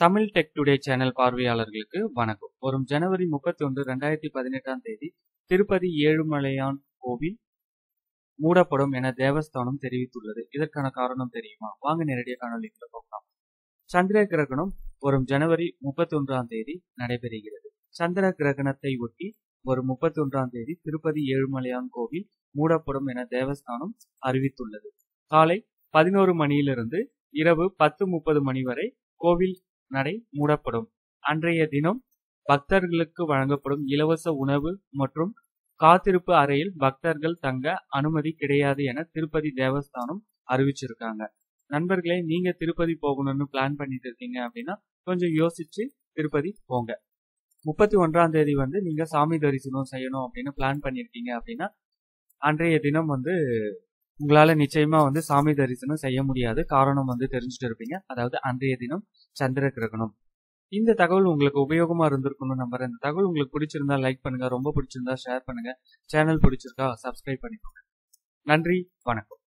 Tamil tech today channel பார்வையாளர்களுக்கு வணக்கம். வரும் ஜனவரி முப்பத்தி ஒன்று ரெண்டாயிரத்தி பதினெட்டாம் தேதி திருப்பதி ஏழுமலையான் கோவில் மூடப்படும் என தேவஸ்தானம் தெரிவித்துள்ளது. இதற்கான காரணம் தெரியுமா? வாங்க நேரடியாக காணொலிக்குள்ள போகலாம். சந்திர கிரகணம் வரும் ஜனவரி முப்பத்தி ஒன்றாம் தேதி நடைபெறுகிறது. சந்திர கிரகணத்தை ஒட்டி வரும் முப்பத்தி ஒன்றாம் தேதி திருப்பதி ஏழுமலையான் கோவில் மூடப்படும் என தேவஸ்தானம் அறிவித்துள்ளது. காலை பதினோரு மணியிலிருந்து இரவு பத்து முப்பது மணி வரை கோவில் நடை மூடப்படும். அன்றைய தினம் பக்தர்களுக்கு வழங்கப்படும் இலவச உணவு மற்றும் காத்திருப்பு அறையில் பக்தர்கள் தங்க அனுமதி கிடையாது என திருப்பதி தேவஸ்தானம் அறிவிச்சிருக்காங்க. நண்பர்களே நீங்க திருப்பதி போகணும்னு பிளான் பண்ணிட்டு இருக்கீங்க அப்படின்னா கொஞ்சம் யோசிச்சு திருப்பதி போங்க. முப்பத்தி ஒன்றாம் தேதி வந்து நீங்க சாமி தரிசனம் செய்யணும் அப்படின்னு பிளான் பண்ணிருக்கீங்க அப்படின்னா அன்றைய தினம் வந்து உங்களால நிச்சயமா வந்து சாமி தரிசனம் செய்ய முடியாது. காரணம் வந்து தெரிஞ்சுட்டு இருப்பீங்க. அதாவது அன்றைய தினம் சந்திர கிரகணம். இந்த தகவல் உங்களுக்கு உபயோகமா இருந்திருக்கும்னு நம்புறேன். இந்த தகவல் உங்களுக்கு பிடிச்சிருந்தா லைக் பண்ணுங்க. ரொம்ப பிடிச்சிருந்தா ஷேர் பண்ணுங்க. சேனல் பிடிச்சிருக்கா சப்ஸ்கிரைப் பண்ணிக்கோங்க. நன்றி. வணக்கம்.